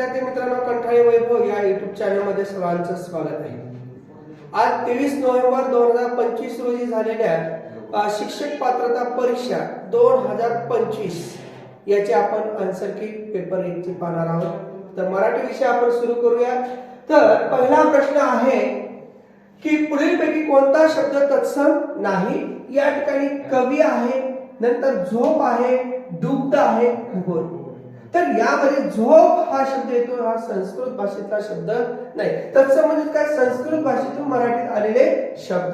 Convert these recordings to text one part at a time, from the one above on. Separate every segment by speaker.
Speaker 1: विद्यार्थी मित्रांनो कंठाळी वैभव या युट्यूब चॅनलमध्ये सर्वांचं स्वागत आहे. आज तेवीस नोव्हेंबर दोन हजार पंचवीस रोजी झालेल्या शिक्षक पात्रता परीक्षा दोन हजार पंचवीस याचे आपण आन्सर की पेपर एकची पाहणार आहोत. तर मराठी विषय आपण सुरू करूया. तर पहिला प्रश्न आहे की पुढीलपैकी कोणता शब्द तत्सम नाही? या ठिकाणी कवी आहे नंतर झोप आहे दुग्ध आहे भूगोल. तर यामध्ये झोप हा शब्द येतो हा संस्कृत भाषेतला शब्द नाही. तत्सम म्हणजे काय संस्कृत भाषेतून मराठीत आलेले शब्द.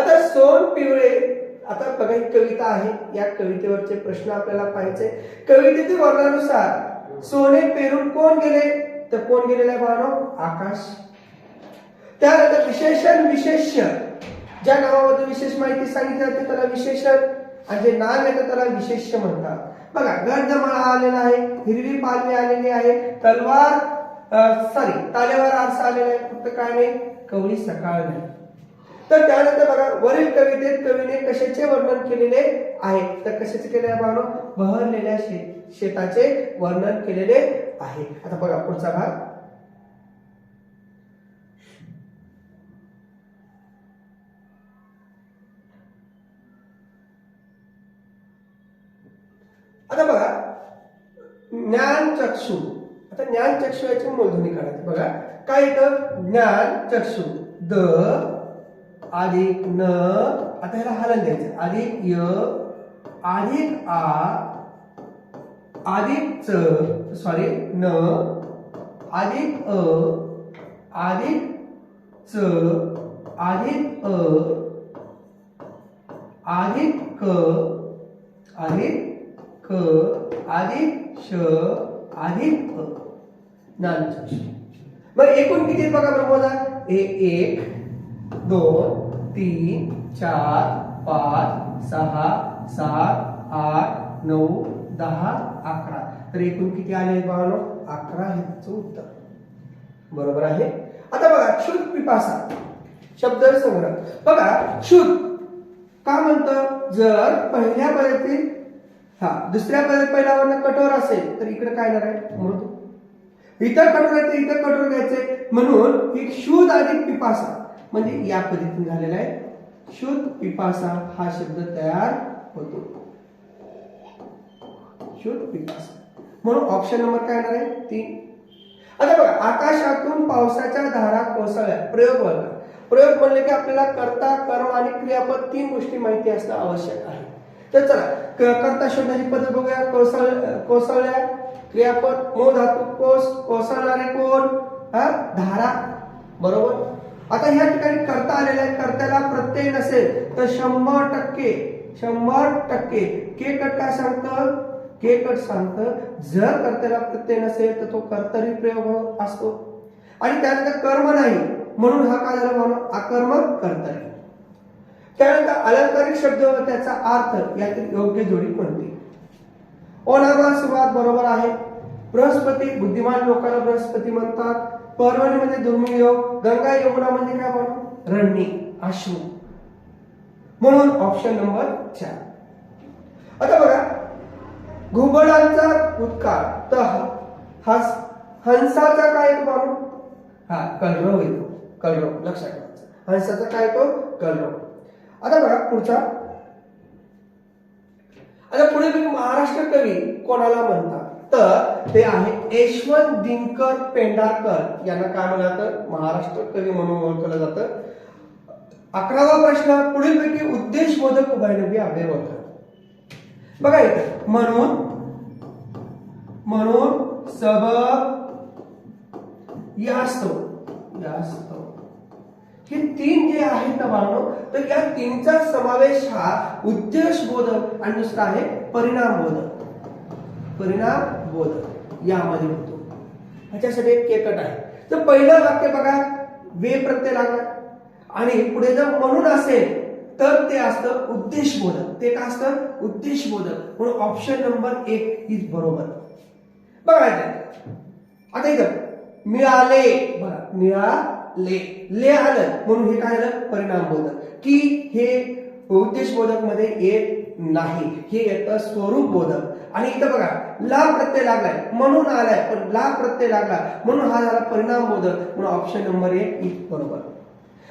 Speaker 1: आता सोन पिवळे आता बघा ही कविता आहे. या कवितेवरचे प्रश्न आपल्याला पाहायचे. कवितेतील वर्णानुसार सोने पेरून कोण गेले? तर कोण गेलेला आहे भावनो? आकाश. त्यानंतर विशेषण विशेष्य. ज्या नावाबद्दल विशेष माहिती सांगितली जाते त्याला विशेषण. आणि जे नाव येतं त्याला विशेष्य म्हणतात. बघा गर्दमाळा आलेला आहे हिरवी पालवी आलेली आहे तलवार सॉरी तालेवर आरसा आलेला आहे फक्त काय नाही कवळी सकाळ नाही. तर त्यानंतर बघा वरील कवितेत कवीने कशाचे वर्णन केलेले आहे? तर कशाचे केले आहे बहरलेल्या शेत शेताचे वर्णन केलेले आहे. आता बघा पुढचा भाग. आता बघा ज्ञान चक्षु. आता ज्ञान चक्षु याची मूलध्वनी काढायची. बघा काय येतं? ज्ञान चक्षु. द अधिक न आता ह्याला हलन द्यायचं. अधिक य अधिक आ अधिक च सॉरी न अधिक अ अधिक च अधिक अ अधिक क अधिक क अधिक श अधिक अ ज्ञानचक्षु मग एकूण किती बघा बरं मोजा हे एक दोन तीन चार पाच सहा सात आठ नऊ दहा अकरा. तर एकूण किती आले आहेत अकरा ह्याचं उत्तर. बरोबर आहे? आता बघा क्षुत पिपासा. शब्द संग्रह. बघा क्षुत का म्हणतं? जर पहिल्या पदातील हा दुसऱ्या पदात पहिला वर्ण कठोर असेल तर इकडे काय येणार आहे? मृदू. इतर कठोर आहे तर इतर कठोर घ्यायचे. म्हणून एक शुद्ध अधिक पिपासा. म्हणजे या पद्धतीने झालेला आहे. शुद्ध पिपासा हा शब्द तयार होतो. शुद्ध पिपासा. म्हणून ऑप्शन नंबर काय येणार आहे? तीन. आता बघा आकाशातून पावसाच्या धारा कोसळल्या. प्रयोग वर्ग प्रयोग म्हणले की आपल्याला कर्ता कर्म आणि क्रियापद तीन गोष्टी माहिती असणं आवश्यक आहे. तर चला कर्ता शोधण्याची पद्धत बघूया. कोसळ कोसळल्या क्रियापद को धातू कोस कोसळणारे कोण? हा? धारा. बरोबर? आता ह्या ठिकाणी करता आलेला आहे. कर्त्याला प्रत्यय नसेल तर शंभर टक्के शंभर टक्के. के कट काय सांगतं के कट सांगतं जर कर्त्याला प्रत्यय नसेल तर तो कर्तरी प्रयोग असतो. आणि त्यानंतर कर्म नाही म्हणून हा काय झाला? म्हणून अकर्म कर्तरी. त्यानंतर अलंकारिक शब्द व त्याचा अर्थ यातील योग्य जोडी कोणती? ओनामा सुरुवात बरोबर आहे. बृहस्पती बुद्धिमान लोकांना बृहस्पती म्हणतात. पर्वणी म्हणजे दुर्मिळ योग गंगा यमुना म्हणजे काय म्हणून रणनी अश्रू. म्हणून ऑप्शन नंबर चार. आता बघा. घुबडांचा उत्कार तह हस हंसाचा काय येतो म्हणून हा कलरव येतो. कलरव लक्षात ठेवायचं. हंसाचा काय येतो? कलरव. आता बघा पुढचा. आता पुढे तुम्ही महाराष्ट्र कवी कोणाला म्हणतात तर ते आहे यशवंत दिनकर पेंढारकर. यांना काय म्हणतात महाराष्ट्र कवी म्हणून ओळखलं जातं. अकरावा प्रश्न पुढीलपैकी उद्देशबोधक उभारणी हवे ओळखा बघा इथं म्हणून म्हणून सबब यास्तव यास्तव. हे तीन जे आहेत ना बाळांनो तर या तीनचा समावेश हा उद्देशबोधक आणि दुसरा आहे परिणाम बोधक परिणाम बोधक यामध्ये होतो. ह्याच्यासाठी एक केकट आहे. तर पहिलं वाक्य बघा. वे प्रत्यय लागला. आणि पुढे जर म्हणून असेल तर ते असतं उद्देशबोधक. ते काय असतं? उद्देशबोधक. म्हणून ऑप्शन नंबर एक इज बरोबर. बघा आता इथं मिळाले. बघा मिळा ले ले आलं म्हणून हे काय आलं परिणाम बोधक की हे उद्देशबोधकमध्ये येत नाही. हे येतं स्वरूप बोधक. आणि इथं बघा ला प्रत्यय लागलाय म्हणून आलाय पण ला प्रत्यय लागला म्हणून हा झाला परिणाम बोधक. म्हणून ऑप्शन नंबर एक इथ बरोबर.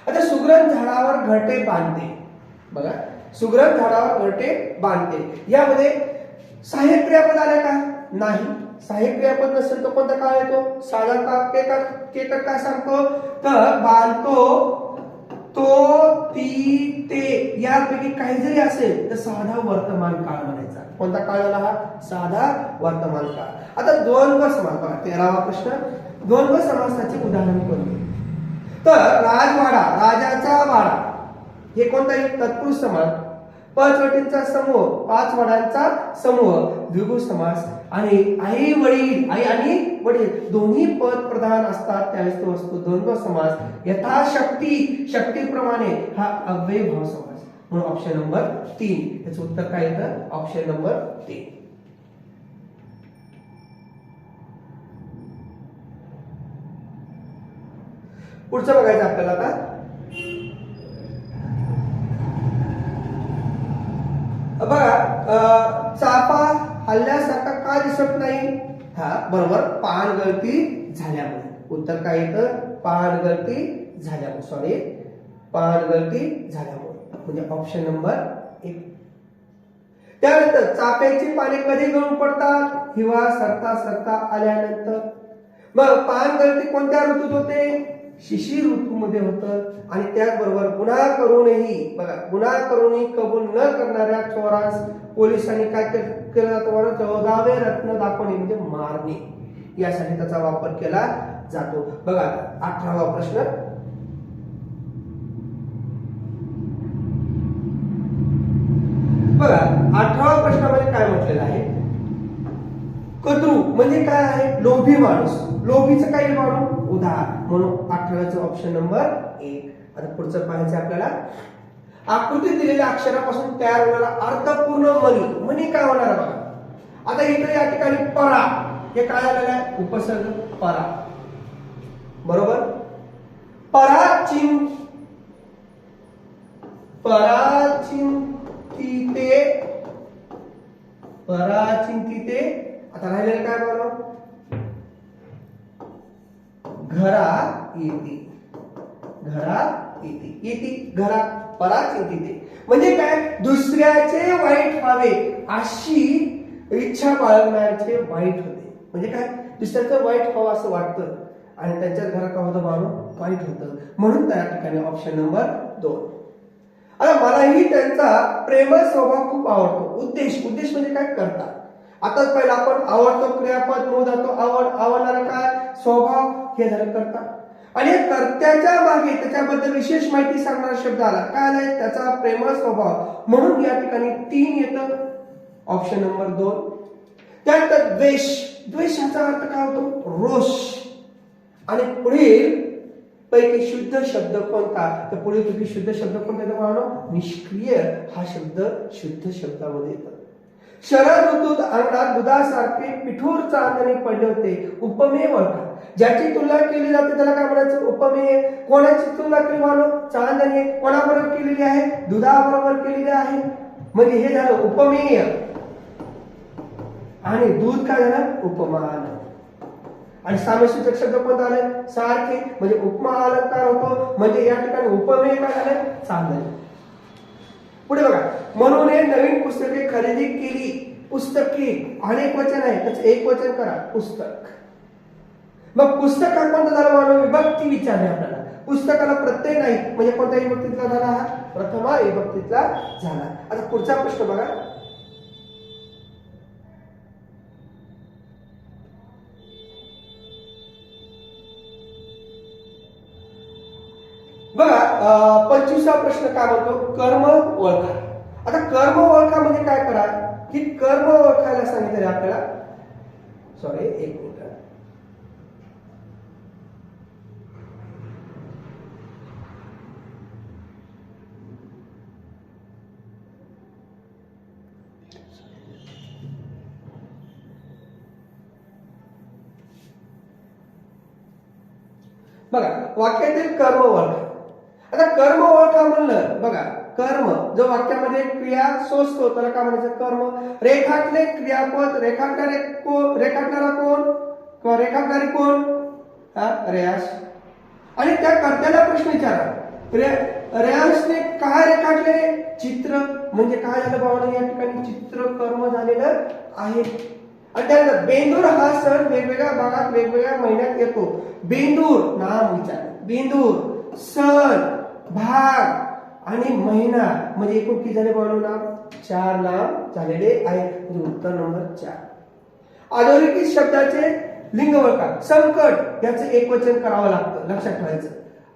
Speaker 1: आता सुग्रण झाडावर घरटे बांधते. बघा सुग्रण झाडावर घरटे बांधते. यामध्ये सहाय्यक क्रियापद आले का? नाही. साहेब क्रियापद नसेल तर कोणता काळ येतो? साधा का केकर केकर काय सांगतो? तर बांधतो तो ती ते यापैकी काही जरी असेल तर साधा वर्तमान काळ म्हणायचा. कोणता काळ झाला हा? साधा वर्तमान काळ. आता द्वंद्व समास बघा तेरावा प्रश्न. द्वंद्व समासाचे उदाहरण कोणते तर राजवाडा राजाचा वाडा. हे कोणता एक तत्पुरुष पाच पचवटींचा समूह पाच वडांचा समूह द्विगु समास. आणि आई वडील आई आणि वडील दोन्ही पद प्रधान असतात त्यावेळेस तो असतो द्वंद्व समास. यथाशक्ती शक्तीप्रमाणे हा अव्यय भाव समास. म्हणून ऑप्शन नंबर तीन. याचं उत्तर काय येतं? ऑप्शन नंबर तीन. पुढचं बघायचं आपल्याला आता बघा अं, चाफा खाल्ल्यासारखा का दिसत नाही? हा बरोबर पान गळती झाल्यामुळे. उत्तर काय येतं? पान गळती झाल्यामुळे. सॉरी पान गळती झाल्यामुळे. म्हणजे ऑप्शन नंबर एक. त्यानंतर चाफ्याची पाने कधी गळून पडतात? हिवाळा सरता सरता आल्यानंतर. मग पान गळती कोणत्या ऋतूत होते? शिशिर ऋतूमध्ये होतं आणि त्याचबरोबर गुन्हा करूनही बघा गुन्हा करूनही कबूल न करणाऱ्या चोरास पोलिसांनी काय केलं जातं चौदावे रत्न दाखवणे म्हणजे मारणे. यासाठी त्याचा वापर केला जातो. बघा अठरावा प्रश्न. बघा अठरावा प्रश्नामध्ये काय म्हटलेलं आहे? कद्रू म्हणजे काय आहे? लोभी माणूस. लोभीचं काही माणूस उदार म्हणून अठराव्याचं ऑप्शन नंबर एक. आता पुढचं पाहायचं आपल्याला. आकृती दिलेल्या अक्षरापासून तयार होणारा अर्थपूर्ण मनी मनी काय होणार बघा? आता इकडे या ठिकाणी परा. हे काय झालेलं आहे? उपसर्ग परा. बरोबर? पराचिन. पराचिंतिते. पराचिंतिते. आता राहिलेलं काय बरोबर? घरात येते. घरात येते. येते. घरात पराच येते ते. म्हणजे काय? दुसऱ्याचे वाईट व्हावे अशी इच्छा बाळगण्याचे वाईट होते. म्हणजे काय? दुसऱ्याचं वाईट व्हावं असं वाटतं आणि त्यांच्याच घरात का होतं माणूस वाईट होतं. म्हणून त्या ठिकाणी ऑप्शन नंबर दोन. आता मलाही त्यांचा प्रेमळ स्वभाव खूप आवडतो. उद्देश. उद्देश म्हणजे काय? करता. आताच पहिला आपण आवडतो क्रियापद मूळ आवड आवडणारा काय? स्वभाव हे झालं करता आणि कर्त्याच्या मागे त्याच्याबद्दल विशेष माहिती सांगणारा शब्द आला. काय आलाय? त्याचा प्रेमळ स्वभाव. म्हणून या ठिकाणी तीन येतं. ऑप्शन नंबर दोन. त्यानंतर द्वेष. द्वेष ह्याचा अर्थ काय होतो? रोष. आणि पुढील पैकी शुद्ध शब्द कोणता? तर पुढील तुम्ही शुद्ध शब्द कोणता येतो निष्क्रिय. हा शब्द शुद्ध शब्दामध्ये येतो. शरद ऋतूत अंगणात दुधासारखे पिठूर चांदणे पडले होते. उपमेय ओळखा. ज्याची तुलना केली जाते त्याला काय म्हणायचं? उपमेय. कोणाची तुलना केली मानव? चांदणे. कोणाबरोबर केलेली आहे? दुधाबरोबर केलेली आहे. म्हणजे हे झालं उपमेय. आणि दूध काय झालं? उपमान. आणि सामेसूचक शब्द कोणता आले सारखे. म्हणजे उपमा अलंकार होतो. म्हणजे या ठिकाणी उपमेय काय झालं चांदणे. पुढे बघा. म्हणून हे नवीन पुस्तके खरेदी केली. पुस्तके. अनेक वचन आहे. त्याचं एक वचन करा. पुस्तक. मग पुस्तक हा कोणता झाला मानव विभक्ती विचारली आपल्याला. पुस्तकाला प्रत्यय नाही. म्हणजे कोणत्या विभक्तीतला झाला हा? प्रथमा विभक्तीतला झाला. आता पुढचा प्रश्न बघा. बघा अं, प्रश्न काय म्हणतो? कर्म ओळखा. आता कर्म ओळखा म्हणजे काय करा? की कर्म ओळखायला सांगितले आपल्याला? सॉरी एक मिनिट. बघा वाक्यातील कर्म ओळख. आता कर्म ओळखा म्हणलं बघा कर्म जो वाक्यामध्ये क्रिया सोचतो त्याला काय म्हणायचं? कर्म. रेखाटले क्रियापद रेखाटणारे कोण रेखाटणारा कोण? किंवा रेखाटणारी कोण? हा रेयास. आणि त्या कर्त्याला प्रश्न विचारा. रे- रेयांशने काय रेखाटले? चित्र. म्हणजे काय झालं भावना? या ठिकाणी चित्र कर्म झालेलं आहे. आणि त्यानंतर बेंदूर हा सण वेगवेगळ्या भागात वेगवेगळ्या महिन्यात येतो. बेंदूर नाम विचार बेंदूर सण भाग आणि महिना. म्हणजे एकूण किती झाले बनव नाम? चार नाम झालेले आहे. म्हणजे उत्तर नंबर चार. अधोरेखित शब्दाचे लिंग संकट याचं एक वचन करावं लागतं. लक्षात ठेवायचं.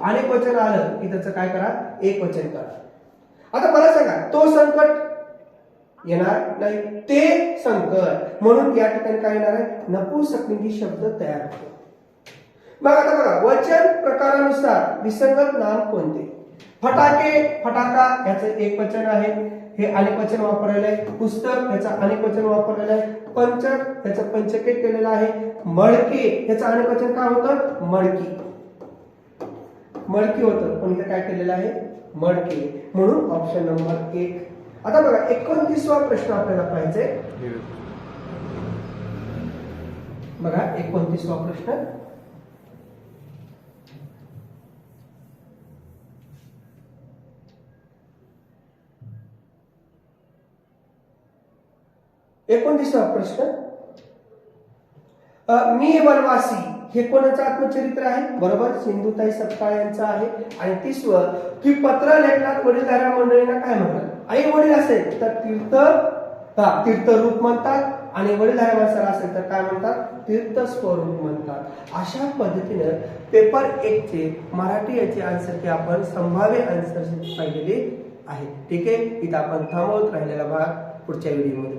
Speaker 1: अनेक वचन आलं की त्याचं काय करा? एक वचन करा. आता मला सांगा तो संकट येणार नाही. ते संकट. म्हणून या ठिकाणी काय येणार आहे? नपुसकलिंगी शब्द तयार होतो. मग आता बघा वचन प्रकारानुसार विसंगत नाम कोणते? फटाके फटाका याचं एक वचन आहे. हे अनेक वचन वापरलेलं आहे. पुस्तक याचं अनेक वचन वापरलेलं आहे. पंचक याचं पंचके केलेलं आहे. मडके याचं अनेक वचन काय होतं? मडकी. मडकी होतं. पण इथे काय केलेलं आहे? मडके. म्हणून ऑप्शन नंबर एक. आता बघा एकोणतीसवा प्रश्न आपल्याला पाहिजे बघा एकोणतीसवा प्रश्न. एकोणतीसवा प्रश्न. मी वनवासी हे कोणाचं आत्मचरित्र आहे? बरोबर सिंधुताई सपकाळ यांचं आहे. आणि तीसवं की पत्र लेखनात वडीलधाऱ्या मंडळींना काय म्हणतात? आई वडील असेल तर तीर्थ तीर्थरूप म्हणतात. आणि वडीलधाऱ्या माणसाला असेल तर काय म्हणतात? तीर्थ स्वरूप म्हणतात. अशा पद्धतीनं पेपर एक चे मराठी याचे आन्सर की आपण संभाव्य आन्सर पाहिलेले आहेत. ठीक आहे? इथं आपण थांबवत राहिलेला भाग पुढच्या व्हिडिओमध्ये